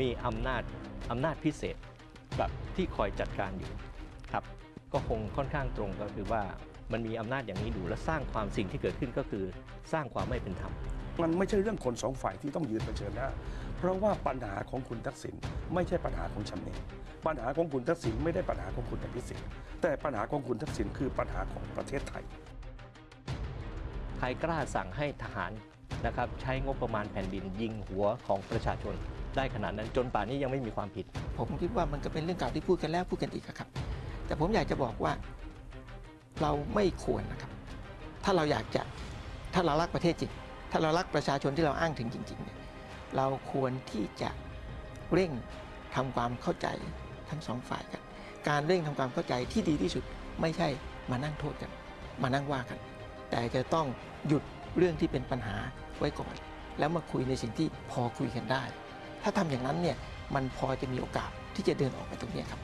มีอำนาจอำนาจพิเศษแบบที่คอยจัดการอยู่ครับก็คงค่อนข้างตรงก็คือว่ามันมีอำนาจอย่างนี้อยู่และสร้างความสิ่งที่เกิดขึ้นก็คือสร้างความไม่เป็นธรรมมันไม่ใช่เรื่องคนสองฝ่ายที่ต้องยืนเผชิญหน้า เพราะว่าปัญหาของคุณทักษิณไม่ใช่ปัญหาของชำเนปัญหาของคุณทักษิณไม่ได้ปัญหาของคุณอภิสิทธิ์แต่ปัญหาของคุณทักษิณคือปัญหาของประเทศไทย ใครกล้าสั่งให้ทหารนะครับใช้งบประมาณแผ่นดินยิงหัวของประชาชน ได้ขนาดนั้น จนป่านนี้ยังไม่มีความผิด ผมคิดว่ามันก็เป็นเรื่องเก่าที่พูดกันแล้วพูดกันอีกครับ แต่ผมอยากจะบอกว่าเราไม่ควรนะครับ ถ้าเราอยากจะถ้าเรารักประเทศจริง ถ้าเรารักประชาชนที่เราอ้างถึงจริงๆเนี่ยเราควรที่จะเร่งทำความเข้าใจทั้งสองฝ่ายกัน การเร่งทำความเข้าใจที่ดีที่สุดไม่ใช่มานั่งโทษกัน มานั่งว่ากัน แต่จะต้องหยุดเรื่องที่เป็นปัญหาไว้ก่อน แล้วมาคุยในสิ่งที่พอคุยกันได้ ถ้าทำอย่างนั้นเนี่ยมันพอจะมีโอกาสที่จะเดินออกไปตรงเนี้ยครับ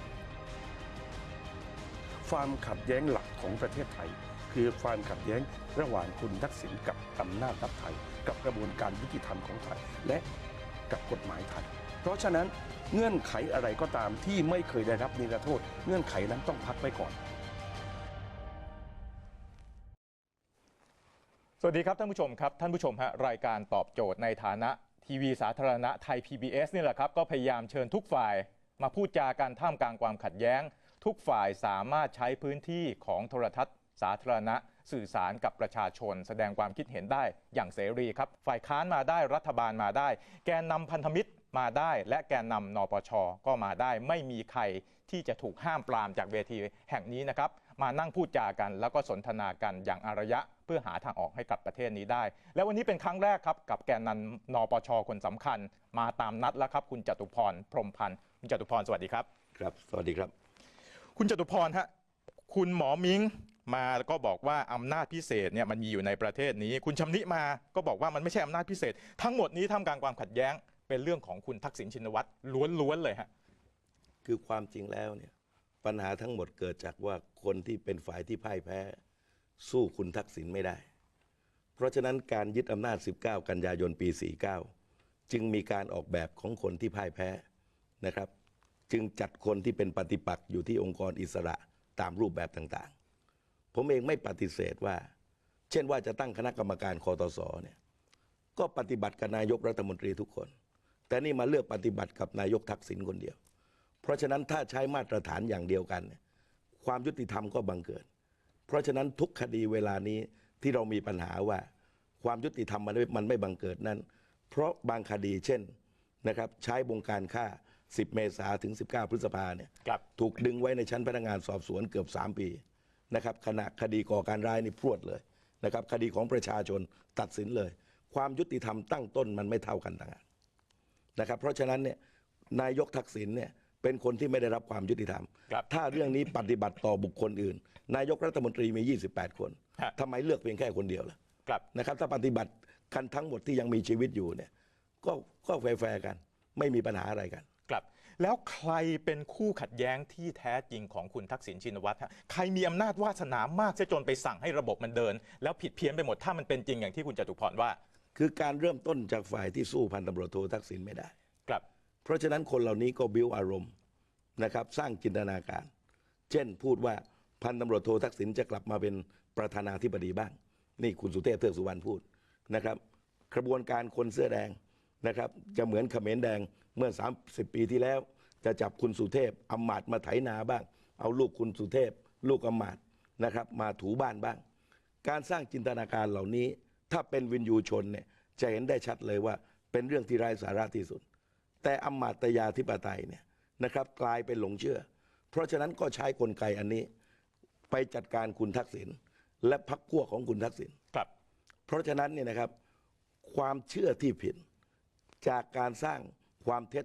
ความขัดแย้งหลักของประเทศไทย คือความขัดแย้งระหว่างคุณทักษิณกับอำนาจรัฐไทย กับกระบวนการยุติธรรมของไทยและกับกฎหมายไทย เพราะฉะนั้นเงื่อนไขอะไรก็ตามที่ไม่เคยได้รับนิรโทษ เงื่อนไขนั้นต้องพักไว้ก่อนสวัสดีครับท่านผู้ชมครับท่านผู้ชมฮะรายการตอบโจทย์ในฐานะ ทีวีสาธารณะไทย PBS นี่แหละครับ ก็พยายามเชิญทุกฝ่ายมาพูดจากันท่ามกลางความขัดแย้ง ทุกฝ่ายสามารถใช้พื้นที่ของโทรทัศน์ สาธารณะ สื่อสารกับประชาชน แสดงความคิดเห็นได้อย่างเสรีครับ ฝ่ายค้านมาได้รัฐบาลมาได้ แกนนำพันธมิตรมาได้ และแกนนำนปชก็มาได้ ไม่มีใครที่จะถูกห้ามปรามจากเวทีแห่งนี้นะครับ มานั่งพูดจากัน แล้วก็สนทนากันอย่างอารยะ เพื่อหาทางออกให้กับประเทศนี้ได้ และวันนี้เป็นครั้งแรกครับกับแกนนำนปชคนสำคัญ มาตามนัดแล้วครับ คุณจตุพรพรหมพันธ์คุณจตุพรสวัสดีครับ ครับ สวัสดีครับ คุณจตุพรฮะคุณหมอมิงมาแล้วก็บอกว่าอำนาจพิเศษเนี่ยมันมีอยู่ในประเทศนี้ คุณชำนิมาก็บอกว่ามันไม่ใช่อำนาจพิเศษ ทั้งหมดนี้ท่ามกลางความขัดแย้ง เป็นเรื่องของคุณทักษิณชินวัตรล้วนๆเลยฮะคือความจริงแล้วเนี่ย ปัญหาทั้งหมดเกิดจากว่าคนที่เป็นฝ่ายที่พ่ายแพ้ สู้คุณทักษิณไม่ได้ เพราะฉะนั้นการยึดอำนาจ 19 กันยายนปี 49 จึงมีการออกแบบของคนที่พ่ายแพ้นะครับ จึงจัดคนที่เป็นปฏิปักษ์อยู่ที่องค์กรอิสระตามรูปแบบต่างๆ ผมเองไม่ปฏิเสธว่า เช่นว่าจะตั้งคณะกรรมการคอตสเนี่ยก็ปฏิบัติกับนายกรัฐมนตรีทุกคน แต่นี่มาเลือกปฏิบัติกับนายกทักษิณคนเดียว เพราะฉะนั้นถ้าใช้มาตรฐานอย่างเดียวกันเนี่ยความยุติธรรมก็บังเกิด เพราะฉะนั้นทุกคดีเวลานี้ที่เรามีปัญหาว่า ความยุติธรรมมันไม่มันไม่บังเกิดนั้น เพราะบางคดีเช่นนะครับใช้บงการฆ่า 10 เมษาถึง 19 พฤษภาเนี่ยครับถูกดึงไว้ในชั้นพนักงานสอบสวนเกือบ 3 ปีนะครับขณะคดีก่อการร้ายนี่พรวดเลยนะครับคดีของประชาชนตัดสินเลย ความยุติธรรมตั้งต้นมันไม่เท่ากันต่างหากนะครับเพราะฉะนั้นเนี่ยนายกทักษิณเนี่ย เป็นคนที่ไม่ได้รับความยุติธรรม ครับถ้าเรื่องนี้ปฏิบัติต่อบุคคลอื่น นายกรัฐมนตรีมี 28 คนฮะ ทำไมเลือกเพียงแค่คนเดียวล่ะครับ นะครับถ้าปฏิบัติกันทั้งหมดที่ยังมีชีวิตอยู่เนี่ยก็ก็แฟร์ๆกัน ไม่มีปัญหาอะไรกัน ครับ แล้วใครเป็นคู่ขัดแย้งที่แท้จริงของคุณทักษิณชินวัตรฮะใครมีอำนาจวาสนามากเสียจนไปสั่งให้ระบบมันเดิน แล้วผิดเพี้ยนไปหมดถ้ามันเป็นจริงอย่างที่คุณจตุพรว่าคือการเริ่มต้นจากฝ่ายที่สู้พันตำรวจโททักษิณไม่ได้ ครับ เพราะฉะนั้นคนเหล่านี้ก็บิ้วอารมณ์นะครับสร้างจินตนาการ เช่นพูดว่าพันตำรวจโททักษิณจะกลับมาเป็นประธานาธิบดีบ้าง นี่คุณสุเทพเทือกสุวรรณพูดนะครับกระบวนการคนเสื้อแดงนะครับจะเหมือนเขมรแดงเมื่อ 30 ปีที่แล้ว จะจับคุณสุเทพอำมาตมาไถนาบ้าง เอาลูกคุณสุเทพ ลูกอำมาตนะครับมาถูบ้านบ้าง การสร้างจินตนาการเหล่านี้ ถ้าเป็นวินยูชนเนี่ยจะเห็นได้ชัดเลยว่าเป็นเรื่องที่ไร้สาระที่สุด แต่อำมาตยาธิปไตยเนี่ยนะครับกลายเป็นหลงเชื่อ เพราะฉะนั้นก็ใช้กลไกอันนี้ ไปจัดการคุณทักษิณและพรรคพวกของคุณทักษิณครับ เพราะฉะนั้นเนี่ยนะครับความเชื่อที่ผิดจากการสร้างความเท็จ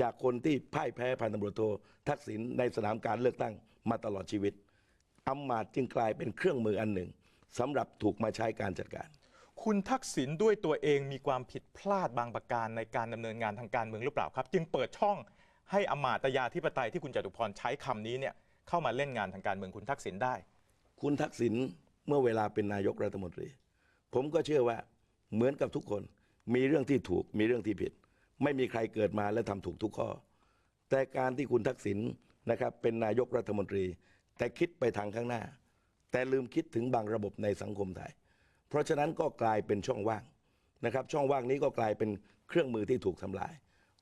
จากคนที่พ่ายแพ้พันตำรวจโททักษิณในสนามการเลือกตั้งมาตลอดชีวิตอำมาตย์จึงกลายเป็นเครื่องมืออันหนึ่งสำหรับถูกมาใช้การจัดการ คุณทักษิณด้วยตัวเองมีความผิดพลาดบางประการในการดำเนินงานทางการเมืองหรือเปล่าครับ จึงเปิดช่องให้อมาตยาธิปไตยที่คุณจตุพรใช้คำนี้เนี่ยเข้ามาเล่นงานทางการเมืองคุณทักษิณได้ คุณทักษิณเมื่อเวลาเป็นนายกรัฐมนตรี ผมก็เชื่อว่าเหมือนกับทุกคน มีเรื่องที่ถูกมีเรื่องที่ผิด ไม่มีใครเกิดมาและทำถูกทุกข้อ แต่การที่คุณทักษิณนะครับเป็นนายกรัฐมนตรี แต่คิดไปทางข้างหน้า แต่ลืมคิดถึงบางระบบในสังคมไทย เพราะฉะนั้นก็กลายเป็นช่องว่างนะครับ ช่องว่างนี้ก็กลายเป็นเครื่องมือที่ถูกทำลาย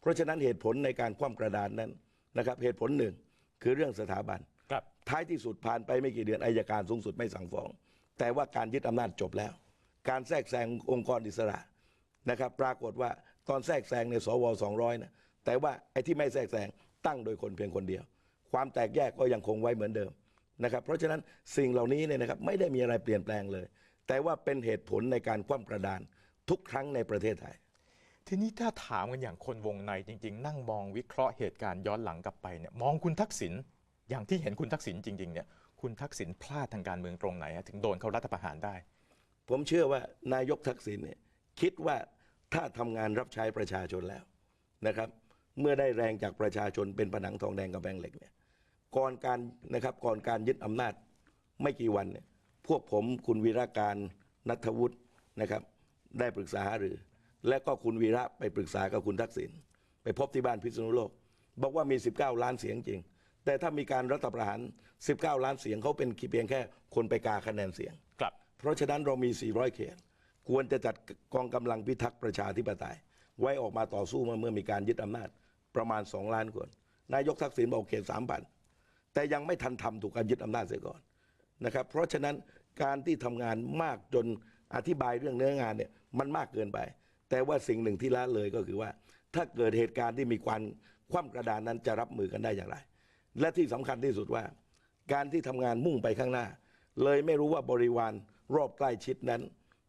เพราะฉะนั้นเหตุผลในการคว่ำกระดานนั้นนะครับ เหตุผลหนึ่งคือเรื่องสถาบันครับท้ายที่สุดผ่านไปไม่กี่เดือนอายการสูงสุดไม่สั่งฟ้อง แต่ว่าการยึดอำนาจจบแล้ว การแทรกแซงองค์กรอิสระนะครับ ปรากฏว่าตอนแทรกแซงในสว200นะแต่ว่าไอ้ที่ไม่แทรกแซงตั้งโดยคนเพียงคนเดียว ความแตกแยกก็ยังคงไว้เหมือนเดิมนะครับ เพราะฉะนั้นสิ่งเหล่านี้เนี่ยนะครับไม่ได้มีอะไรเปลี่ยนแปลงเลย แต่ว่าเป็นเหตุผลในการคว่ำกระดานทุกครั้งในประเทศไทย ทีนี้ถ้าถามกันอย่างคนวงในจริง ๆ นั่งมองวิเคราะห์เหตุการณ์ย้อนหลังกลับไปเนี่ยมองคุณทักษิณอย่างที่เห็นคุณทักษิณจริงๆเนี่ยคุณทักษิณพลาดทางการเมืองตรงไหนฮะถึงโดนเขารัฐประหารได้ ผมเชื่อว่านายกทักษิณเนี่ยคิดว่าถ้าทำงานรับใช้ประชาชนแล้วนะครับ เมื่อได้แรงจากประชาชนเป็นผนังทองแดงกับแบงเหล็กเนี่ยก่อนการนะครับก่อนการยึดอำนาจไม่กี่วันเนี่ยพ วกผมคุณวีระการนัทวุฒินะครับ ได้ปรึกษาหารือ และก็คุณวีระไปปรึกษากับคุณทักษิณไปพบที่บ้านพิษณุโลก บอกว่ามี 19 ล้านเสียงจริง แต่ถ้ามีการรัฐประหาร 19 ล้านเสียงเขาเป็นเพียงแค่คนไปกาคะแนนเสียงกลับเพราะฉะนั้นเรามี 400 เขต ควรจะจัดกองกำลังพิทักษ์ประชาธิปไตย ไว้ออกมาต่อสู้เมื่อเมื่อมีการยึดอำนาจประมาณ 2 ล้านคนนายกทักษิณบอกเขต3,000แต่ยังไม่ทันทำถูกการยึดอำนาจเสียก่อนนะครับ เพราะฉะนั้น การที่ทำงานมากจนอธิบายเรื่องเนื้องานเนี่ยมันมากเกินไป แต่ว่าสิ่งหนึ่งที่ละเลยก็คือว่า ถ้าเกิดเหตุการณ์ที่มีความคว่ำกระดานนั้นจะรับมือกันได้อย่างไร และที่สำคัญที่สุดว่า การที่ทำงานมุ่งไปข้างหน้า เลยไม่รู้ว่าบริวารรอบใกล้ชิดนั้น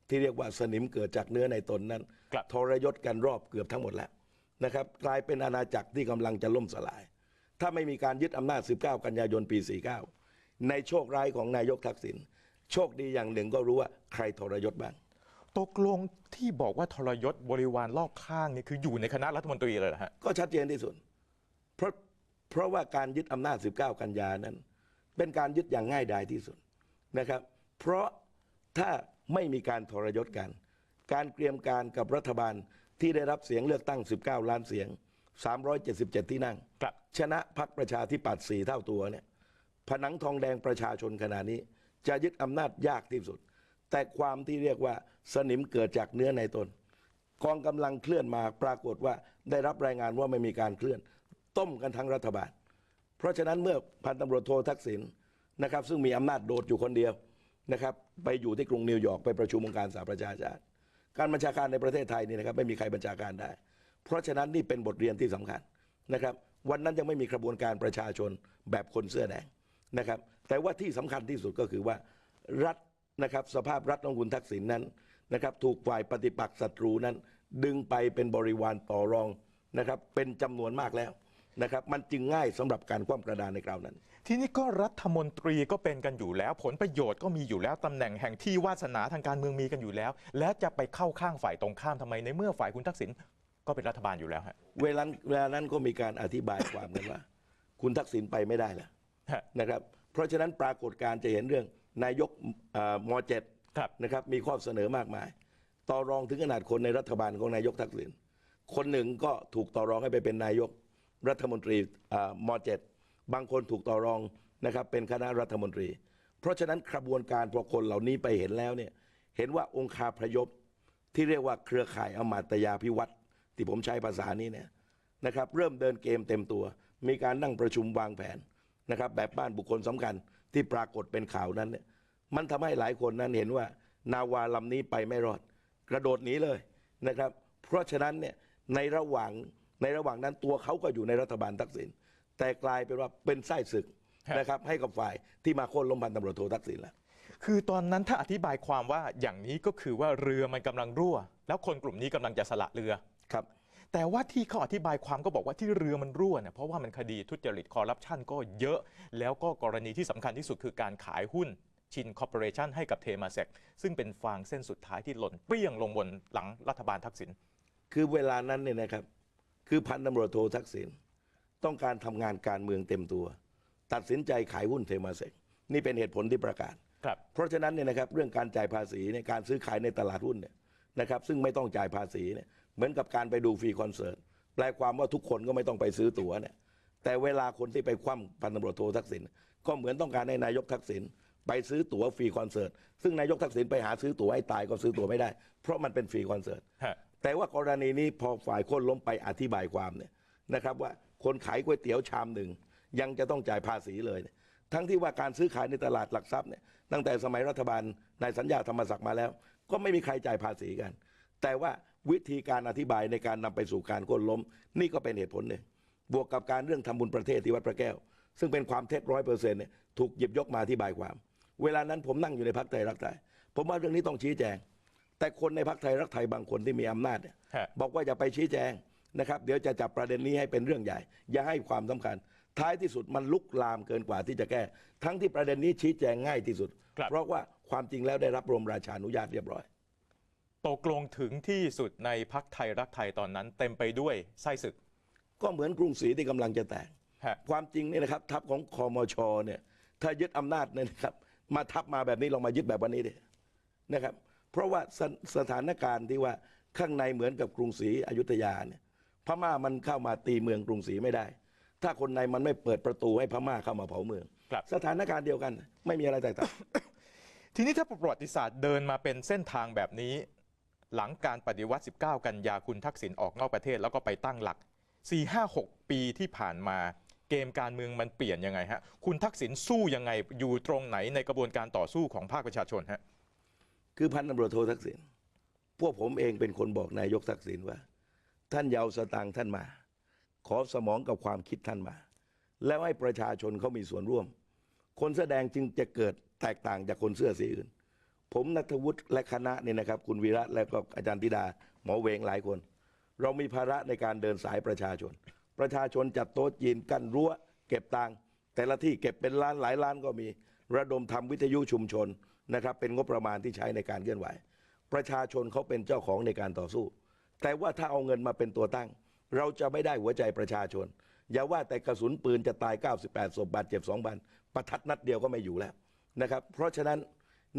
ที่เรียกว่าสนิมเกิดจากเนื้อในตนนั้นครับทรยศกันรอบเกือบทั้งหมดแล้วนะครับกลายเป็นอาณาจักรที่กำลังจะล่มสลาย ถ้าไม่มีการยึดอำนาจ 19 กันยายนปี 49 ในโชคร้ายของนายกทักษิณ โชคดีอย่างหนึ่งก็รู้ว่าใครทรยศบ้าง ตกลงที่บอกว่าทรยศบริวารรอบข้างนี่คืออยู่ในคณะรัฐมนตรีเลยเหรอฮะก็ชัดเจนที่สุดเพราะเพราะว่าการยึดอำนาจ 19 กันยานั้น เป็นการยึดอย่างง่ายดายที่สุดนะครับ เพราะถ้าไม่มีการทรยศกัน การเตรียมการกับรัฐบาลที่ได้รับเสียงเลือกตั้ง 19 ล้านเสียง 377 ที่นั่งครับชนะพักประชาธิปัตย์สี่เท่าตัวเนี่ยผนังทองแดงประชาชนขณะนี้ จะยึดอำนาจยากที่สุด แต่ความที่เรียกว่าสนิมเกิดจากเนื้อในตนกองกำลังเคลื่อนมาปรากฏว่าได้รับรายงานว่าไม่มีการเคลื่อน ต้มกันทั้งรัฐบาล เพราะฉะนั้นเมื่อพันตำรวจโททักษิณนะครับซึ่งมีอำนาจโดดอยู่คนเดียวนะครับไปอยู่ที่กรุงนิวยอร์กไปประชุมองค์การสหประชาชาติการบัญชาการในประเทศไทยนี่นะครับไม่มีใครบัญชาการได้ เพราะฉะนั้นนี่เป็นบทเรียนที่สำคัญนะครับ วันนั้นยังไม่มีกระบวนการประชาชนแบบคนเสื้อแดงนะครับ แต่ว่าที่สำคัญที่สุดก็คือว่ารัฐนะครับสภาพรัฐของคุณทักษิณนั้นนะครับถูกฝ่ายปฏิปักษ์ศัตรูนั้น ดึงไปเป็นบริวารต่อรองนะครับเป็นจำนวนมากแล้วนะครับมันจึงง่ายสำหรับการคว่ำกระดานในคราวนั้น ทีนี้ก็รัฐมนตรีก็เป็นกันอยู่แล้ว ผลประโยชน์ก็มีอยู่แล้วตำแหน่งแห่งที่วาสนาทางการเมืองมีกันอยู่แล้ว แล้วจะไปเข้าข้างฝ่ายตรงข้ามทำไมในเมื่อฝ่ายคุณทักษิณก็เป็นรัฐบาลอยู่แล้วฮะเวลาเวลานั้นก็มีการอธิบายความกันว่า คุณทักษิณไปไม่ได้แล้วฮะนะครับ เพราะฉะนั้นปรากฏการณ์จะเห็นเรื่องนายกเอ่อมเจ็ดครับนะครับมีข้อเสนอมากมาย ต่อรองถึงขนาดคนในรัฐบาลของนายกทักษิณคนหนึ่งก็ถูกต่อรองให้ไปเป็นนายกรัฐมนตรีเอ่อมเจ็ดบางคนถูกต่อรองนะครับเป็นคณะรัฐมนตรี เพราะฉะนั้นกระบวนการพอคนเหล่านี้ไปเห็นแล้วเนี่ยเห็นว่าองค์คาพยพที่เรียกว่าเครือข่ายอมาตยาพิวัตรที่ผมใช้ภาษานี้เนี่ยนะครับเริ่มเดินเกมเต็มตัว มีการนั่งประชุมวางแผน นะครับแบบบ้านบุคคลสำคัญที่ปรากฏเป็นข่าวนั้นเนี่ยมันทำให้หลายคนนั้นเห็นว่านาวาลำนี้ไปไม่รอด กระโดดหนีเลยนะครับ เพราะฉะนั้นเนี่ยในระหว่างในระหว่างนั้นตัวเขาก็อยู่ในรัฐบาลทักษิณแต่กลายเป็นว่าเป็นไส้ศึกฮะนะครับให้กับฝ่ายที่มาโค่นล้มพันตำรวจโททักษิณแล้วคือตอนนั้นถ้าอธิบายความว่าอย่างนี้ก็คือว่าเรือมันกำลังรั่ว แล้วคนกลุ่มนี้กำลังจะสละเรือครับ แต่ว่าที่เขาอธิบายความก็บอกว่าที่เรือมันรั่วเนี่ยเพราะว่ามันคดีทุจริตคอร์รัปชันก็เยอะ แล้วก็กรณีที่สำคัญที่สุดคือการขายหุ้นชินคอร์ปอเรชันให้กับเทมาเซกซึ่งเป็นฟางเส้นสุดท้ายที่หล่นเปรี้ยงลงบนหลังรัฐบาลทักษิณคือเวลานั้นเนี่ยนะครับ คือพันตำรวจโททักษิณต้องการทำงานการเมืองเต็มตัว ตัดสินใจขายหุ้นเทมาเซกนี่เป็นเหตุผลที่ประกาศครับเพราะฉะนั้นเนี่ยนะครับเรื่องการจ่ายภาษีในยการซื้อขายในตลาดหุ้นเนี่ยนะครับซึ่งไม่ต้องจ่ายภาษีเนี่ยเห มือนกับการไปดูฟรีคอนเสิร์ตแปลความว่าทุกคนก็ไม่ต้องไปซื้อตั๋วเนี่ย แต่เวลาคนที่ไปคว่ำพันตำรวจโททักษิณก็เหมือนต้องการให้นายกทักษิณไปซื้อตั๋วฟรีคอนเสิร์ตซึ่งนายกทักษิณไปหาซื้อตั๋วให้ตายก็ซื้อตั๋วไม่ได้ เพราะมันเป็นฟรีคอนเสิร์ตฮะแต่ว่ากรณีนี้พอฝ่ายคนล้มไปอธิบายความเนี่ยนะครับว่าคนขายก๋วยเตี๋ยวชามหนึ่งยังจะต้องจ่ายภาษีเลยเนี่ยทั้งที่ว่าการซื้อขายในตลาดหลักทรัพย์เนี่ยตั้งแต่สมัยรัฐบาลนายสัญญาธรรมศักดิ์มาแล้ว ก็ไม่มีใครจ่ายภาษีกัน แต่ว่า วิธีการอธิบายในการนำไปสู่การโค่นล้ม นี่ก็เป็นเหตุผลหนึ่งบวกกับการเรื่องทำบุญประเทศที่วัดพระแก้ว ซึ่งเป็นความเท็จร้อยเปอร์เซ็นต์เนี่ยถูกหยิบยกมาอธิบายความ เวลานั้นผมนั่งอยู่ในพักไทยรักไทย ผมว่าเรื่องนี้ต้องชี้แจง แต่คนในพักไทยรักไทยบางคนที่มีอำนาจเนี่ยฮะบอกว่าอย่าไปชี้แจงนะครับเดี๋ยวจะจับประเด็นนี้ให้เป็นเรื่องใหญ่ อย่าให้ความสำคัญ ท้ายที่สุดมันลุกลามเกินกว่าที่จะแก้ ทั้งที่ประเด็นนี้ชี้แจงง่ายที่สุดครับเพราะว่าความจริงแล้วได้รับรมราชานุญาตเรียบร้อย ตกลงถึงที่สุดในพักไทยรักไทยตอนนั้น เต็มไปด้วยไส้ศึก ก็เหมือนกรุงศรีที่กำลังจะแตก ฮะ ความจริงเนี่ยนะครับ ทัพของคอมชเนี่ยถ้ายึดอำนาจเนี่ยนะครับ มาทัพมาแบบนี้ลองมายึดแบบวันนี้ดินะครับ เพราะว่าสสถานการณ์ที่ว่าข้างในเหมือนกับกรุงศรีอยุธยาเนี่ยพม่ามันเข้ามาตีเมืองกรุงศรีไม่ได้ ถ้าคนในมันไม่เปิดประตูให้พม่าเข้ามาเผาเมือง ครับ สถานการณ์เดียวกัน ไม่มีอะไรแตกต่าง ทีนี้ถ้าประวัติศาสตร์เดินมาเป็นเส้นทางแบบนี้ หลังการปฏิวัติ 19 กันยาคุณทักษิณออกนอกประเทศแล้วก็ไปตั้งหลัก 4 5 6 ปีที่ผ่านมาเกมการเมืองมันเปลี่ยนยังไงฮะ คุณทักษิณสู้ยังไงอยู่ตรงไหนในกระบวนการต่อสู้ของภาคประชาชนฮะ คือพันตำรวจโททักษิณพวกผมเองเป็นคนบอกนายกทักษิณว่า ท่านอยาวสตางค์ท่านมา ขอสมองกับความคิดท่านมา แล้วให้ประชาชนเขามีส่วนร่วม คนแสดงจึงจะเกิดแตกต่างจากคนเสื้อสีอื่น ผมนัทวุฒิและคณะเนี่ยนะครับ คุณวีระและก็อาจารย์ธิดา หมอเวงหลายคน เรามีภาระในการเดินสายประชาชน ประชาชนจัดโต๊ะจีนกั้นรั้ว เก็บตังค์แต่ละที่เก็บเป็นล้านหลายล้านก็มี ระดมทำวิทยุชุมชนนะครับ เป็นงบประมาณที่ใช้ในการเคลื่อนไหว ประชาชนเขาเป็นเจ้าของในการต่อสู้ แต่ว่าถ้าเอาเงินมาเป็นตัวตั้ง เราจะไม่ได้หัวใจประชาชน อย่าว่าแต่กระสุนปืนจะตาย 98ศพบาดเจ็บ2บันประทัดนัดเดียวก็ไม่อยู่แล้วนะครับ เพราะฉะนั้น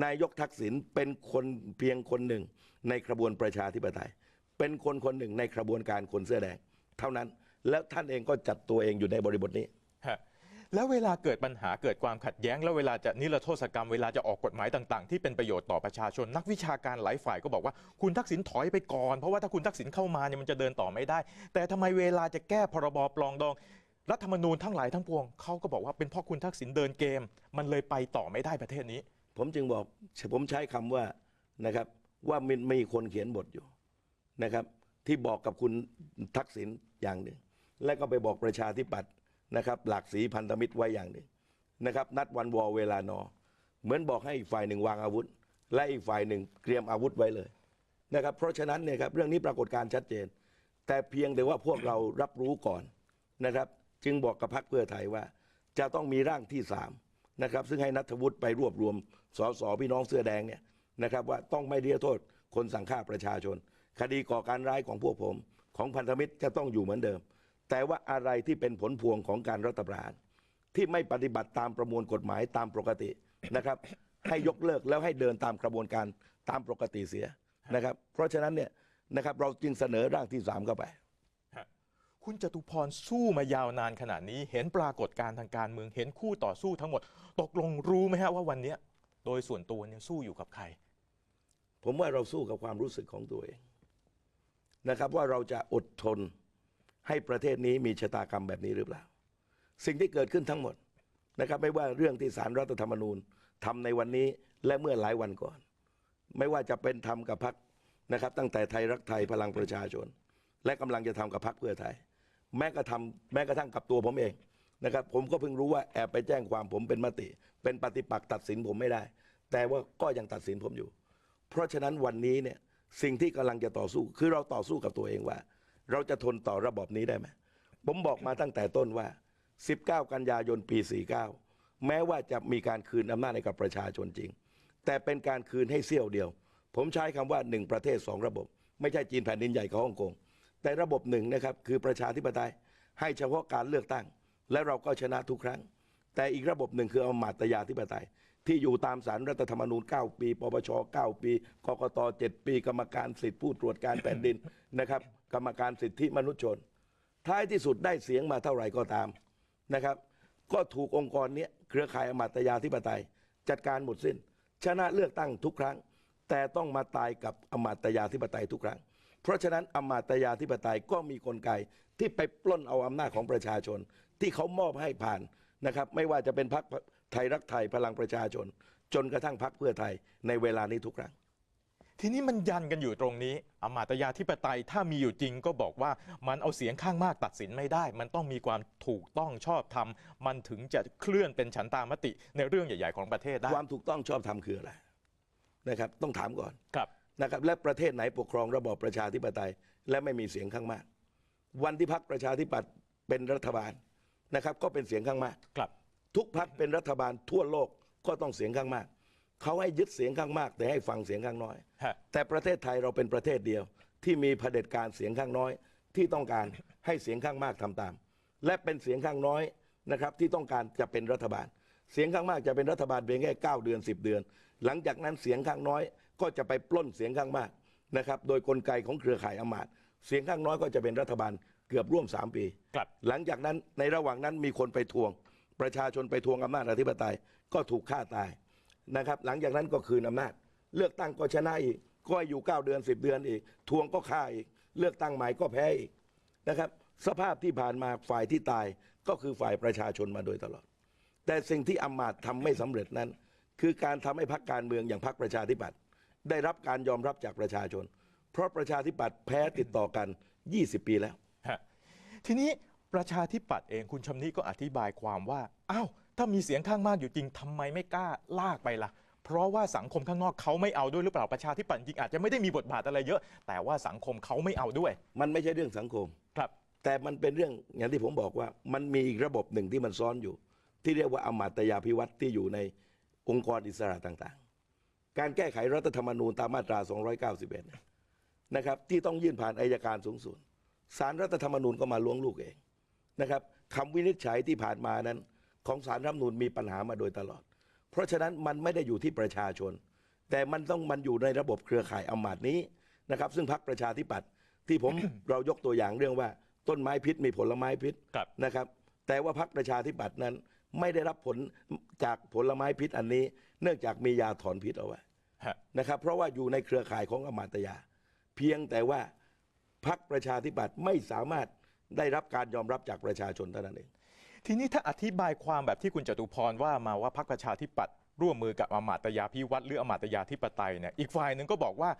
นายกทักษิณเป็นคนเพียงคนหนึ่งในกระบวนประชาธิปไตย เป็นคนคนหนึ่งในกระบวนการคนเสื้อแดง เท่านั้นแล้วท่านเองก็จัดตัวเองอยู่ในบริบทนี้ฮะแล้วเวลาเกิดปัญหาเกิดความขัดแย้ง แล้วเวลาจะนิรโทษกรรมเวลาจะออกกฎหมายต่างๆ ที่เป็นประโยชน์ต่อประชาชน นักวิชาการหลายฝ่ายก็บอกว่าคุณทักษิณถอยไปก่อนเพราะว่าถ้าคุณทักษิณเข้ามาเนี่ยมันจะเดินต่อไม่ได้ แต่ทำไมเวลาจะแก้พรบปลองดองรัฐธรรมนูญทั้งหลายทั้งปวงเขาก็บอกว่าเป็นเพราะคุณทักษิณเดินเกม มันเลยไปต่อไม่ได้ประเทศนี้ ผมจึงบอกผมใช้คำว่านะครับ ว่ามันมีคนเขียนบทอยู่นะครับ ที่บอกกับคุณทักษิณอย่างหนึ่ง และก็ไปบอกประชาธิปัตย์นะครับ หลักสีพันธมิตรไว้อย่างหนึ่งนะครับ นัดวันวอเวลานอ เหมือนบอกให้อีกฝ่ายหนึ่งวางอาวุธ และอีกฝ่ายหนึ่งเตรียมอาวุธไว้เลยนะครับ เพราะฉะนั้นเนี่ยครับเรื่องนี้ปรากฏการชัดเจน แต่เพียงแต่ว่าพวกเรารับรู้ก่อนนะครับ จึงบอกกับพรรคเพื่อไทยว่า จะต้องมีร่างที่สามนะครับ ซึ่งให้นัทวุฒิไปรวบรวม สสพี่น้องเสื้อแดงเนี่ยนะครับว่าต้องไม่เรียกโทษคนสั่งฆ่าประชาชน คดีก่อการร้ายของพวกผม ของพันธมิตรจะต้องอยู่เหมือนเดิม แต่ว่าอะไรที่เป็นผลพวงของการรัฐประหารที่ไม่ปฏิบัติตามประมวลกฎหมายตามปกตินะครับ ให้ยกเลิกแล้วให้เดินตามกระบวนการตามปกติเสียนะครับ เพราะฉะนั้นเนี่ยนะครับเราจึงเสนอร่างที่สามเข้าไป คุณจตุพรสู้มายาวนานขนาดนี้ เห็นปรากฏการณ์ทางการเมืองเห็นคู่ต่อสู้ทั้งหมด ตกลงรู้ไหมฮะว่าวันนี้ โดยส่วนตัวเนี่ยสู้อยู่กับใคร ผมว่าเราสู้กับความรู้สึกของตัวเองนะครับ ว่าเราจะอดทนให้ประเทศนี้มีชะตากรรมแบบนี้หรือเปล่า สิ่งที่เกิดขึ้นทั้งหมดนะครับ ไม่ว่าเรื่องที่สารรัฐธรรมนูญทำในวันนี้และเมื่อหลายวันก่อน ไม่ว่าจะเป็นทำกับพรรคนะครับ ตั้งแต่ไทยรักไทยพลังประชาชน และกำลังจะทำกับพรรคเพื่อไทย แม้กระทำแม้กระทั่งกับตัวผมเอง นะครับผมก็เพิ่งรู้ว่าแอบไปแจ้งความผมเป็นมติ เป็นปฏิปักษ์ตัดสินผมไม่ได้ แต่ว่าก็ยังตัดสินผมอยู่ เพราะฉะนั้นวันนี้เนี่ยสิ่งที่กำลังจะต่อสู้ คือเราต่อสู้กับตัวเองว่า เราจะทนต่อระบอบนี้ได้ไหมผมบอกมาตั้งแต่ต้นว่า 19 กันยายนปี 49 แม้ว่าจะมีการคืนอำนาจให้กับประชาชนจริง แต่เป็นการคืนให้เสี้ยวเดียว ผมใช้คำว่าหนึ่งประเทศสองระบบ ไม่ใช่จีนแผ่นดินใหญ่กับฮ่องกงแต่ระบบหนึ่งนะครับคือประชาธิปไตยให้เฉพาะการเลือกตั้ง และเราก็ชนะทุกครั้ง แต่อีกระบบหนึ่งคืออมาตยาธิปไตย ที่อยู่ตามสารรัฐธรรมนูญ 9 ปี ปปช 9 ปีกกต 7 ปี กรรมการสิทธิผู้ตรวจการแผ่นดินนะครับ กรรมการสิทธิมนุษยชน ท้ายที่สุดได้เสียงมาเท่าไหร่ก็ตามนะครับ ก็ถูกองค์กรเนี้ยเครือข่ายอมาตยาธิปไตย จัดการหมดสิ้น ชนะเลือกตั้งทุกครั้ง แต่ต้องมาตายกับอมาตยาธิปไตยทุกครั้ง เพราะฉะนั้นอมาตยาธิปไตยก็มีกลไก ที่ไปปล้นเอาอำนาจของประชาชน ที่เขามอบให้ผ่านนะครับ ไม่ว่าจะเป็นพรรคไทยรักไทยพลังประชาชน จนกระทั่งพรรคเพื่อไทยในเวลานี้ทุกครั้ง ทีนี้มันยันกันอยู่ตรงนี้อำมาตยาธิปไตยถ้ามีอยู่จริงก็บอกว่ามันเอาเสียงข้างมากตัดสินไม่ได้ มันต้องมีความถูกต้องชอบธรรมมันถึงจะเคลื่อนเป็นฉันตามติในเรื่องใหญ่ ๆ ของประเทศได้ความถูกต้องชอบธรรมคืออะไรนะครับ ต้องถามก่อนครับนะครับและประเทศไหนปกครองระบอบประชาธิปไตย และไม่มีเสียงข้างมาก วันที่พรรคประชาธิปัตย์เป็นรัฐบาลนะครับ ก็เป็นเสียงข้างมาก ครับ ทุกพรรคเป็นรัฐบาลทั่วโลกก็ต้องเสียงข้างมาก เขาให้ยึดเสียงข้างมาก แต่ให้ฟังเสียงข้างน้อย ฮะ แต่ประเทศไทยเราเป็นประเทศเดียว ที่มีเผด็จการเสียงข้างน้อย ที่ต้องการให้เสียงข้างมากทำตาม และเป็นเสียงข้างน้อยนะครับที่ต้องการจะเป็นรัฐบาล เสียงข้างมากจะเป็นรัฐบาลเพียงแค่9เดือน 10 เดือน หลังจากนั้นเสียงข้างน้อยก็จะไปปล้นเสียงข้างมากนะครับโดยกลไกของเครือข่ายอำมาตย์ เสียงข้างน้อยก็จะเป็นรัฐบาลเกือบร่วม 3 ปี ครับ หลังจากนั้นในระหว่างนั้นมีคนไปทวง ประชาชนไปทวงอำนาจอธิปไตยก็ถูกฆ่าตายนะครับ หลังจากนั้นก็คืนอำนาจ เลือกตั้งก็ชนะอีกก็อยู่ 9 เดือน 10 เดือนอีก ทวงก็ฆ่าอีก เลือกตั้งใหม่ก็แพ้อีกนะครับ สภาพที่ผ่านมาฝ่ายที่ตายก็คือฝ่ายประชาชนมาโดยตลอด แต่สิ่งที่อำมาตย์ทำไม่สำเร็จนั้น คือการทำให้พรรคการเมืองอย่างพรรคประชาธิปัตย์ได้รับการยอมรับจากประชาชน เพราะประชาธิปัตย์แพ้ติดต่อกัน 20 ปีแล้ว ฮะทีนี้ประชาธิปัตย์เองคุณชำนิก็อธิบายความว่า อ้าว ถ้ามีเสียงข้างมากอยู่จริงทำไมไม่กล้าลากไปล่ะ เพราะว่าสังคมข้างนอกเขาไม่เอาด้วยหรือเปล่าประชาธิปัตย์จริงอาจจะไม่ได้มีบทบาทอะไรเยอะ แต่ว่าสังคมเขาไม่เอาด้วย มันไม่ใช่เรื่องสังคม ครับ แต่มันเป็นเรื่องอย่างที่ผมบอกว่า มันมีอีกระบบหนึ่งที่มันซ้อนอยู่ ที่เรียกว่าอมาตยาพิวัตรที่อยู่ในองค์กรอิสระต่างๆ การแก้ไขรัฐธรรมนูญตามมาตรา 291นะครับที่ต้องยื่นผ่านอายการสูงสุดสารรัฐธรรมนูญก็มาล้วงลูกเองนะครับคำวินิจฉัยที่ผ่านมานั้น ของสารรัฐธรรมนูญมีปัญหามาโดยตลอด เพราะฉะนั้นมันไม่ได้อยู่ที่ประชาชน แต่มันต้องมันอยู่ในระบบเครือข่ายอำมาตย์นี้นะครับ ซึ่งพรรคประชาธิปัตย์ที่ผม เรายกตัวอย่างเรื่องว่า ต้นไม้พิษมีผลไม้พิษครับ นะครับ แต่ว่าพรรคประชาธิปัตย์นั้นไม่ได้รับผลจากผลไม้พิษอันนี้ เนื่องจากมียาถอนพิษเอาไว้ฮะ นะครับ เพราะว่าอยู่ในเครือข่ายของอมาตยาเพียงแต่ว่าพรรคประชาธิปัตย์ไม่สามารถได้รับการยอมรับจากประชาชนเท่านั้นเอง ทีนี้ถ้าอธิบายความแบบที่คุณจตุพรว่ามาว่าพรรคประชาธิปัตย์ร่วมมือกับอมาตยาพิวัตรหรืออมาตยาธิปไตยเนี่ยอีกฝ่ายหนึ่งก็บอกว่า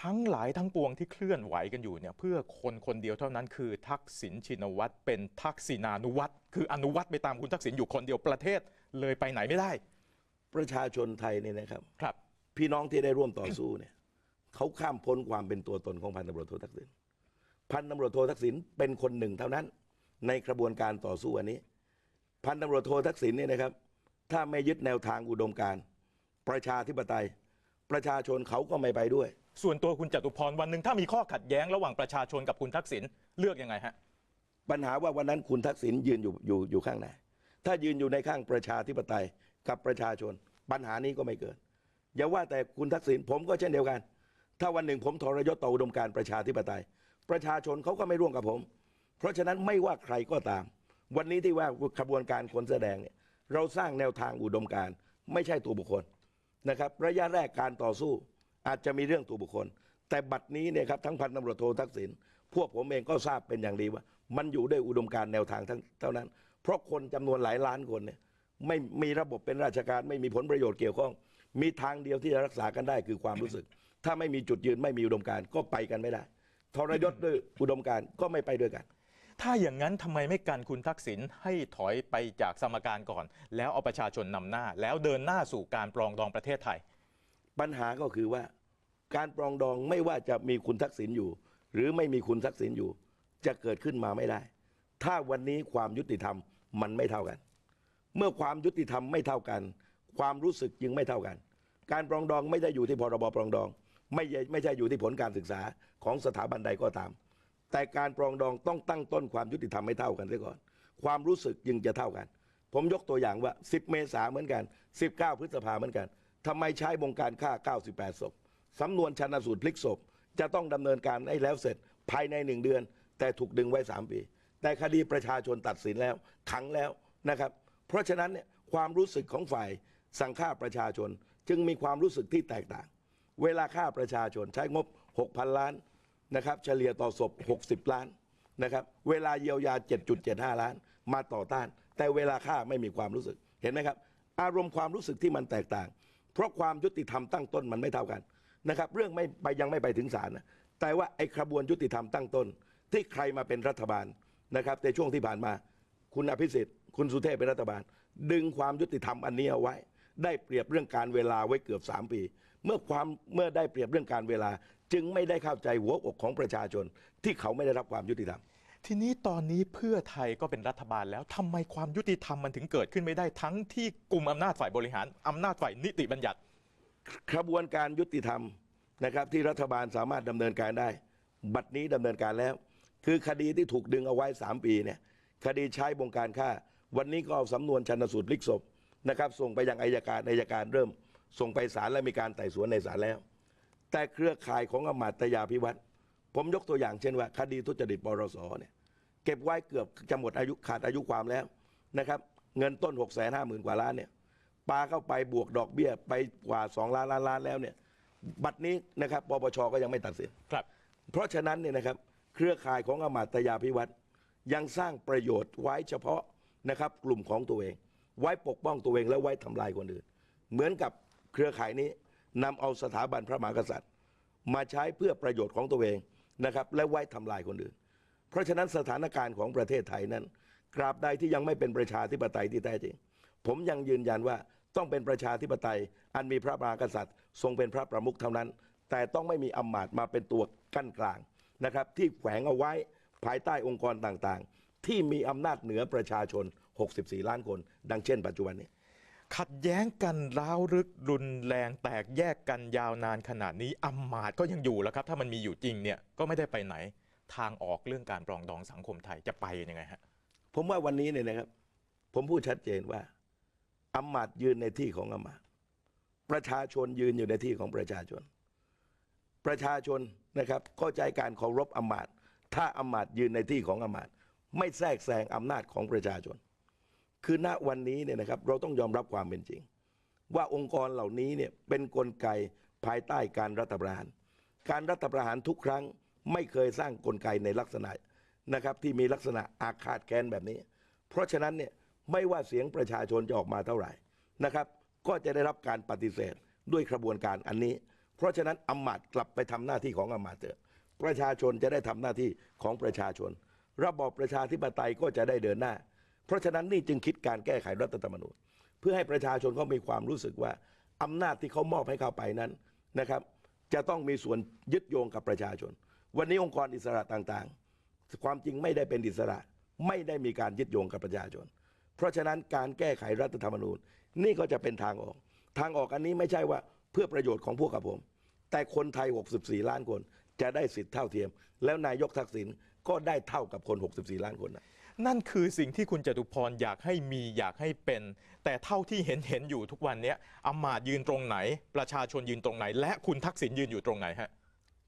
ทั้งหลายทั้งปวงที่เคลื่อนไหวกันอยู่เนี่ยเพื่อคนคนเดียวเท่านั้นคือทักษิณชินวัตรเป็นทักษิณานุวัตรคืออนุวัตรไปตามคุณทักษิณอยู่คนเดียวประเทศเลยไปไหนไม่ได้ ประชาชนไทยเนี่ยนะครับ ครับ พี่น้องที่ได้ร่วมต่อสู้เนี่ย เขาข้ามพ้นความเป็นตัวตนของพันตำรวจโททักษิณพันตำรวจโททักษิณเป็นคนหนึ่งเท่านั้น ในกระบวนการต่อสู้อันนี้ พันตำรวจโททักษิณเนี่ยนะครับ ถ้าไม่ยึดแนวทางอุดมการณ์ประชาธิปไตย ประชาชนเขาก็ไม่ไปด้วย ส่วนตัวคุณจตุพรวันหนึ่งถ้ามีข้อขัดแย้งระหว่างประชาชนกับคุณทักษิณเลือกยังไงฮะปัญหาว่าวันนั้นคุณทักษิณยืนอยู่อยู่อยู่ข้างไหนถ้ายืนอยู่ในข้างประชาธิปไตยกับประชาชน ปัญหานี้ก็ไม่เกิดอย่าว่าแต่คุณทักษิณผมก็เช่นเดียวกัน ถ้าวันหนึ่งผมทรยศต่ออุดมการประชาธิปไตย ประชาชนเขาก็ไม่ร่วมกับผม เพราะฉะนั้นไม่ว่าใครก็ตาม วันนี้ที่ว่าขบวนการคนแสอแดงเนี่ยเราสร้างแนวทางอุดมการไม่ใช่ตัวบุคคลนะครับ ระยะแรกการต่อสู้อาจจะมีเรื่องตัวบุคคล แต่บัดนี้เนี่ยครับทั้งพันตำรวจโททักษิณพวกผมเองก็ทราบเป็นอย่างดีว่า มันอยู่ด้วยอุดมการแนวทางทั้งเท่านั้น เพราะคนจำนวนหลายล้านคนเนี่ยไม่มีระบบเป็นราชการไม่มีผลประโยชน์เกี่ยวข้อง มีทางเดียวที่จะรักษากันได้คือความรู้สึก ถ้าไม่มีจุดยืนไม่มีอุดมการณ์ก็ไปกันไม่ได้ทรยศด้วยอุดมการณ์ก็ไม่ไปด้วยกัน ถ้าอย่างนั้นทำไมไม่กันคุณทักษิณให้ถอยไปจากสมการก่อน แล้วเอาประชาชนนำหน้า แล้วเดินหน้าสู่การปรองดองประเทศไทย ปัญหาก็คือว่า การปรองดองไม่ว่าจะมีคุณทักษิณอยู่ หรือไม่มีคุณทักษิณอยู่ จะเกิดขึ้นมาไม่ได้ ถ้าวันนี้ความยุติธรรมมันไม่เท่ากัน เมื่อความยุติธรรมไม่เท่ากัน ความรู้สึกจึงไม่เท่ากัน การปรองดองไม่ได้อยู่ที่พรบปรองดอง ไม่ใช่ไม่ใช่อยู่ที่ผลการศึกษาของสถาบันใดก็ตาม แต่การปรองดองต้องตั้งต้นความยุติธรรมไม่เท่ากันเสียก่อน ความรู้สึกจึงจะเท่ากัน ผมยกตัวอย่างว่า 10 เมษาเหมือนกัน 19 พฤษภาเหมือนกันทำไมใช้วงการฆ่า 98 ศพสำนวนชันสูตรพลิกศพ จะต้องดำเนินการให้แล้วเสร็จภายในหนึ่งเดือน แต่ถูกดึงไว้ 3 ปี แต่คดีประชาชนตัดสินแล้วขังแล้วนะครับ เพราะฉะนั้นเนี่ยความรู้สึกของฝ่ายสังฆ่าประชาชนจึงมีความรู้สึกที่แตกต่าง เวลาฆ่าประชาชนใช้งบ 6,000 ล้านนะครับเฉลี่ยต่อศพ 60 ล้านนะครับเวลาเยียวยา 7.75 ล้านมาต่อต้าน แต่เวลาฆ่าไม่มีความรู้สึกเห็นไหมครับ อารมณ์ความรู้สึกที่มันแตกต่าง เพราะความยุติธรรมตั้งต้นมันไม่เท่ากันนะครับเรื่องไม่ไปยังไม่ไปถึงศาลนะแต่ว่าไอ้กระบวนยุติธรรมตั้งต้น ที่ใครมาเป็นรัฐบาลนะครับในช่วงที่ผ่านมา คุณอภิสิทธิ์ คุณสุเทพเป็นรัฐบาล ดึงความยุติธรรมอันนี้เอาไว้ ได้เปรียบเรื่องการเวลาไว้เกือบ 3 ปี เมื่อความเมื่อได้เปรียบเรื่องการเวลา จึงไม่ได้เข้าใจหัวอกของประชาชน ที่เขาไม่ได้รับความยุติธรรม ทีนี้ตอนนี้เพื่อไทยก็เป็นรัฐบาลแล้วทำไมความยุติธรรมมันถึงเกิดขึ้นไม่ได้ทั้งที่กลุ่มอำนาจฝ่ายบริหารอำนาจฝ่ายนิติบัญญัติกระบวนการยุติธรรมนะครับที่รัฐบาลสามารถดำเนินการได้ บัดนี้ดำเนินการแล้ว คือคดีที่ถูกดึงเอาไว้ 3 ปีเนี่ยคดีใช้บงการฆ่า วันนี้ก็เอาสำนวนชันสูตรพลิกศพนะครับส่งไปยังอายการอายการเริ่ม ส่งไปศาลและมีการไต่สวนในศาลแล้ว แต่เครือข่ายของอำมาตยาพิวัตรผมยกตัวอย่างเช่นว่า คดีทุจริตบรสเนี่ยเก็บไว้เกือบจะหมดอายุขาดอายุความแล้วนะครับ เงินต้น 6 5 0 0 0 0 กว่าล้านเนี่ยปาเข้าไปบวกดอกเบี้ยไปกว่า 2 ล้านล้านล้านแล้วเนี่ยบัตรนี้นะครับปปชก็ยังไม่ตัดสินครับ เพราะฉะนั้นเนี่ยนะครับเครือข่ายของอมาตยาพิวัตรยังสร้างประโยชน์ไว้เฉพาะนะครับกลุ่มของตัวเอง ไว้ปกป้องตัวเองและไว้ทำลายคนอื่น เหมือนกับ เครือข่ายนี้นำเอาสถาบันพระมหากษัตริย์ มาใช้เพื่อประโยชน์ของตัวเองนะครับและไว้ทำลายคนอื่น เพราะฉะนั้นสถานการณ์ของประเทศไทยนั้นกราบใดที่ยังไม่เป็นประชาธิปไตยที่แท้จริง ผมยังยืนยันว่าต้องเป็นประชาธิปไตย อันมีพระมหากษัตริย์ ทรงเป็นพระประมุขเท่านั้น แต่ต้องไม่มีอำมาตย์มาเป็นตัวกั้นกลางนะครับที่แขวงเอาไว้ภายใต้องค์กรต่างๆ ที่มีอำนาจเหนือประชาชน 64 ล้านคน ดังเช่นปัจจุบันนี้ ขัดแย้งกันร้าวรึกรุนแรงแตกแยกกันยาวนานขนาดนี้อำมาตก็ยังอยู่แล้วครับ ถ้ามันมีอยู่จริงเนี่ยก็ไม่ได้ไปไหนทางออกเรื่องการปรองดองสังคมไทยจะไปยังไงฮะผมว่าวันนี้เนี่ยนะครับ ผมพูดชัดเจนว่าอำมาตยืนในที่ของอำมาตประชาชนยืนอยู่ในที่ของประชาชน ประชาชนนะครับเข้าใจการเคารพอำมาตถ้าอำมาตยืนในที่ของอำมาตไม่แทรกแซงอำนาจของประชาชน คือณวันนี้เนี่ยนะครับเราต้องยอมรับความเป็นจริง ว่าองค์กรเหล่านี้เนี่ยเป็นนกลไกภายใต้การรัฐประหาร การรัฐประหารทุกครั้งไม่เคยสร้างกลไกในลักษณะนะครับที่มีลักษณะอาฆาตแค้นแบบนี้ เพราะฉะนั้นเนี่ยไม่ว่าเสียงประชาชนจะออกมาเท่าไหร่นะครับก็จะได้รับการปฏิเสธด้วยกระบวนการอันนี้ เพราะฉะนั้นอำมาตย์กลับไปทำหน้าที่ของอำมาตย์เถอะประชาชนจะได้ทำหน้าที่ของประชาชน ระบอบประชาธิปไตยก็จะได้เดินหน้า เพราะฉะนั้นนี่จึงคิดการแก้ไขรัฐธรรมนูญเพื่อให้ประชาชนเขามีความรู้สึกว่าอำนาจที่เขามอบให้เข้าไปนั้นนะครับ จะต้องมีส่วนยึดโยงกับประชาชน วันนี้องค์กรอิสระต่างๆ ความจริงไม่ได้เป็นอิสระ ไม่ได้มีการยึดโยงกับประชาชน เพราะฉะนั้นการแก้ไขรัฐธรรมนูญ นี่ก็จะเป็นทางออก ทางออกอันนี้ไม่ใช่ว่าเพื่อประโยชน์ของพวกกับผม แต่คนไทย 64 ล้านคนจะได้สิทธิ์เท่าเทียม แล้วนายกทักษิณก็ได้เท่ากับคน 64 ล้านคนนะ นั่นคือสิ่งที่คุณจตุพรอยากให้มีอยากให้เป็น แต่เท่าที่เห็นเห็นอยู่ทุกวันเนี้ยอำมาตย์ยืนตรงไหน ประชาชนยืนตรงไหน และคุณทักษิณยืนอยู่ตรงไหนฮะ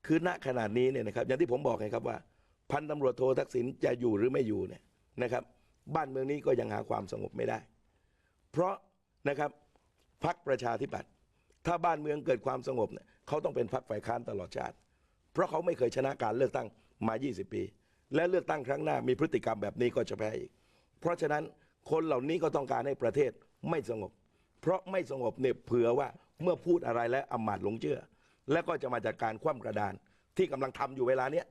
คือณขนาดนี้เนี่ยนะครับอย่างที่ผมบอกไงครับว่า พันตำรวจโททักษิณจะอยู่หรือไม่อยู่เนี่ยนะครับ บ้านเมืองนี้ก็ยังหาความสงบไม่ได้ เพราะนะครับพักประชาธิปัตย์ถ้าบ้านเมืองเกิดความสงบเนี่ยเขาต้องเป็นพักฝ่ายค้านตลอดชาติ เพราะเขาไม่เคยชนะการเลือกตั้งมา 20 ปี และเลือกตั้งครั้งหน้ามีพฤติกรรมแบบนี้ก็จะแพ้อีก เพราะฉะนั้นคนเหล่านี้ก็ต้องการให้ประเทศไม่สงบ เพราะไม่สงบเนี่ยเผื่อว่าเมื่อพูดอะไรแล้วอำมาตย์หลงเชื่อ และก็จะมาจากการคว่ำกระดานที่กำลังทำอยู่เวลาเนี้ย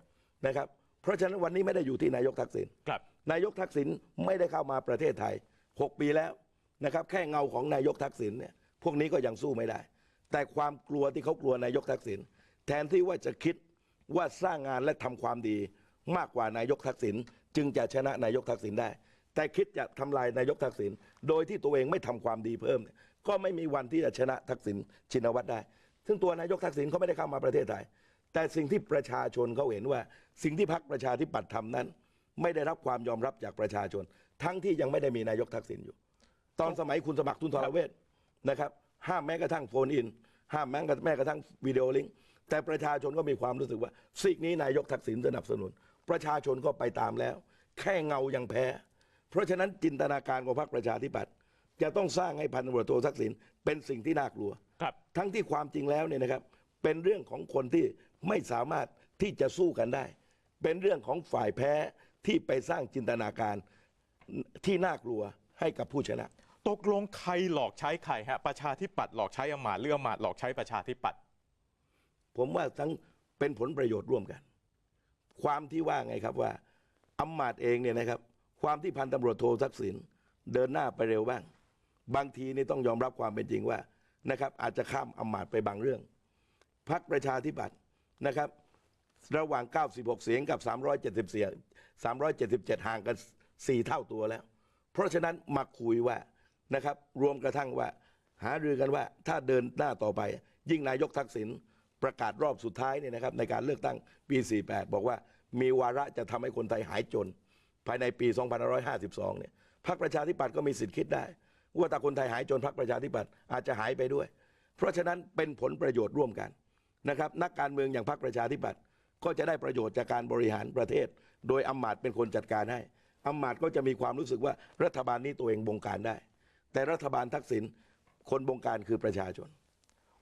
นะครับ เพราะฉะนั้นวันนี้ไม่ได้อยู่ที่นายกทักษิณ ครับ นายกทักษิณไม่ได้เข้ามาประเทศไทย 6 ปีแล้วนะครับแค่เงาของนายกทักษิณเนี่ยพวกนี้ก็ยังสู้ไม่ได้ แต่ความกลัวที่เขากลัวนายกทักษิณแทนที่ว่าจะคิดว่าสร้างงานและทำความดี มากกว่านายกทักษิณจึงจะชนะนายกทักษิณได้ แต่คิดจะทำลายนายกทักษิณโดยที่ตัวเองไม่ทำความดีเพิ่ม ก็ไม่มีวันที่จะชนะทักษิณชินวัตรได้ ซึ่งตัวนายกทักษิณเขาไม่ได้เข้ามาประเทศไทย แต่สิ่งที่ประชาชนเขาเห็นว่า สิ่งที่พรรคประชาธิปัตย์ทำนั้น ไม่ได้รับความยอมรับจากประชาชน ทั้งที่ยังไม่ได้มีนายกทักษิณอยู่ ตอนสมัยคุณสมัครทุนทรเวชนะครับห้ามแม้กระทั่งโฟนอิน ห้ามแม้กระทั่งวิดีโอลิงก์แต่ประชาชนก็มีความรู้สึกว่าซีกนี้นายกทักษิณสนับสนุน ประชาชนก็ไปตามแล้ว แค่เงายังแพ้ เพราะฉะนั้นจินตนาการของพรรคประชาธิปัตย์จะต้องสร้างให้พันตำรวจโททักษิณเป็นสิ่งที่น่ากลัว ครับ ทั้งที่ความจริงแล้วเนี่ยนะครับ เป็นเรื่องของคนที่ไม่สามารถที่จะสู้กันได้ เป็นเรื่องของฝ่ายแพ้ที่ไปสร้างจินตนาการที่น่ากลัวให้กับผู้ชนะ ตกลงใครหลอกใช้ใครฮะประชาธิปัตย์หลอกใช้อำมาตย์หรืออำมาตย์หลอกใช้ประชาธิปัตย์ผมว่าทั้งเป็นผลประโยชน์ร่วมกัน ความที่ว่าไงครับว่าอำมาตย์เองเนี่ยนะครับ ความที่พันตำรวจโททักษิณเดินหน้าไปเร็วบ้าง บางทีนี่ต้องยอมรับความเป็นจริงว่านะครับ อาจจะข้ามอำมาตย์ไปบางเรื่องพักประชาธิปัตย์นะครับ ระหว่าง 96 เสียงกับ 370เสียง377 ห่างกัน 4 เท่าตัวแล้ว เพราะฉะนั้นมาคุยว่านะครับ รวมกระทั่งว่า หารือกันว่าถ้าเดินหน้าต่อไป ยิ่งนายกทักษิณ ประกาศรอบสุดท้ายเนี่ยนะครับในการเลือกตั้งปี 48 บอกว่ามีวาระจะทำให้คนไทยหายจน ภายในปี 2552 เนี่ยพรรคประชาธิปัตย์ก็มีสิทธิ์คิดได้ ว่าถ้าคนไทยหายจนพรรคประชาธิปัตย์อาจจะหายไปด้วย เพราะฉะนั้นเป็นผลประโยชน์ร่วมกันนะครับนักการเมืองอย่างพรรคประชาธิปัตย์ก็จะได้ประโยชน์จากการบริหารประเทศ โดยอำมาตย์เป็นคนจัดการให้อำมาตย์ก็จะมีความรู้สึกว่ารัฐบาลนี้ตัวเองบงการได้ แต่รัฐบาลทักษิณคนบงการคือประชาชน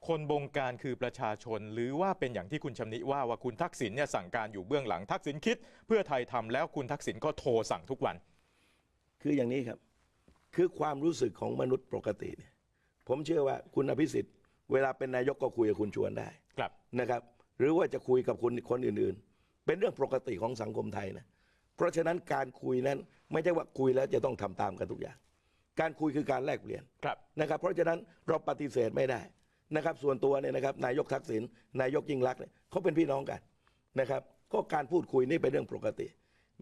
คนบงการคือประชาชน หรือว่าเป็นอย่างที่คุณชำนิว่าว่าคุณทักษิณเนี่ยสั่งการอยู่เบื้องหลังทักษิณคิด เพื่อไทยทำแล้วคุณทักษิณก็โทรสั่งทุกวัน คืออย่างนี้ครับ คือความรู้สึกของมนุษย์ปกติเนี่ยผมเชื่อว่าคุณอภิสิทธิ์เวลาเป็นนายกก็คุยกับคุณชวนได้ครับนะครับ หรือว่าจะคุยกับคนคนอื่นๆ เป็นเรื่องปกติของสังคมไทยนะเพราะฉะนั้นการคุยนั้นไม่ใช่ว่าคุยแล้วจะต้องทำตามกันทุกอย่าง การคุยคือการแลกเปลี่ยนครับนะครับ เพราะฉะนั้นเราปฏิเสธไม่ได้ นะครับ ส่วนตัวเนี่ยนะครับนายกทักษิณนายกยิ่งรักษณ์เนี่ยเขาเป็นพี่น้องกันนะครับ ก็การพูดคุยนี่เป็นเรื่องปกติ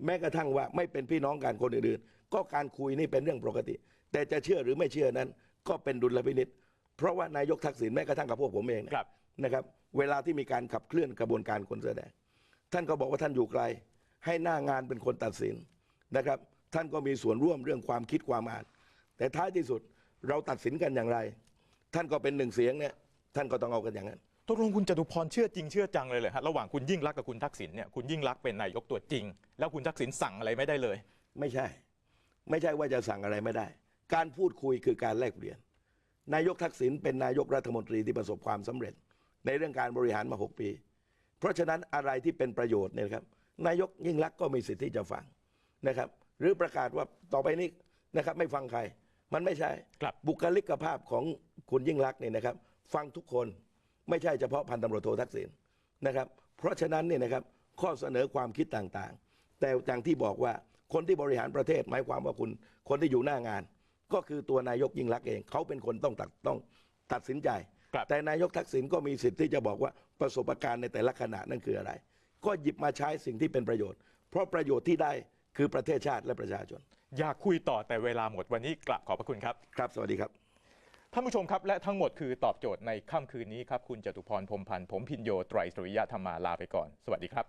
แม้กระทั่งว่าไม่เป็นพี่น้องกันคนอื่นๆ ก็การคุยนี่เป็นเรื่องปกติ แต่จะเชื่อหรือไม่เชื่อนั้น ก็เป็นดุลพินิษเพราะว่านายกทักษิณแม้กระทั่งกับพวกผมเองเนี่ยครับ นะครับเวลาที่มีการขับเคลื่อนกระบวนการคนเสื้อแดงท่านก็บอกว่าท่านอยู่ไกล ให้หน้างานเป็นคนตัดสินนะครับ ท่านก็มีส่วนร่วมเรื่องความคิดความอ่าน แต่ท้ายที่สุดเราตัดสินกันอย่างไร ท่านก็เป็นหนึ่งเสียงเนี่ยท่านก็ต้องเอากันอย่างนั้น ตกลงคุณจตุพรเชื่อจริงเชื่อจังเลยเลยฮะระหว่างคุณยิ่งรักษณ์กับคุณทักษิณเนี่ยคุณยิ่งรักษณ์เป็นนายกตัวจริง แล้วคุณทักษิณสั่งอะไรไม่ได้เลย ไม่ใช่ ไม่ใช่ว่าจะสั่งอะไรไม่ได้ การพูดคุยคือการแลกเปลี่ยน นายกทักษิณเป็นนายกรัฐมนตรีที่ประสบความสำเร็จ ในเรื่องการบริหารมา 6 ปี เพราะฉะนั้นอะไรที่เป็นประโยชน์เนี่ยนะครับนายกยิ่งรักษณ์ก็มีสิทธิ์ที่จะฟังนะครับ หรือประกาศว่าต่อไปนี้นะครับไม่ฟังใคร มันไม่ใช่ครับบุคลิกภาพของคุณยิ่งรักษณ์เนี่ยนะครับ ฟังทุกคนไม่ใช่เฉพาะพันตำรวจโททักษิณนะครับ เพราะฉะนั้นเนี่ยนะครับข้อเสนอความคิดต่างๆ แต่อย่างที่บอกว่าคนที่บริหารประเทศหมายความว่าคุณ คนที่อยู่หน้างาน ก็คือตัวนายกยิ่งรักษณ์เอง เขาเป็นคนต้องตัดต้องตัดสินใจ ครับ แต่นายกทักษิณก็มีสิทธิ์ที่จะบอกว่าประสบการณ์ในแต่ละขณะนั่นคืออะไร ก็หยิบมาใช้สิ่งที่เป็นประโยชน์ เพราะประโยชน์ที่ได้คือประเทศชาติและประชาชน อยากคุยต่อแต่เวลาหมดวันนี้กลับขอบพระคุณครับ ครับ สวัสดีครับ ท่านผู้ชมครับ และทั้งหมดคือตอบโจทย์ในค่ำคืนนี้ครับ คุณจตุพรพรหมพันธ์ผมพินโยไตรสุริยะธรรมาลาไปก่อน สวัสดีครับ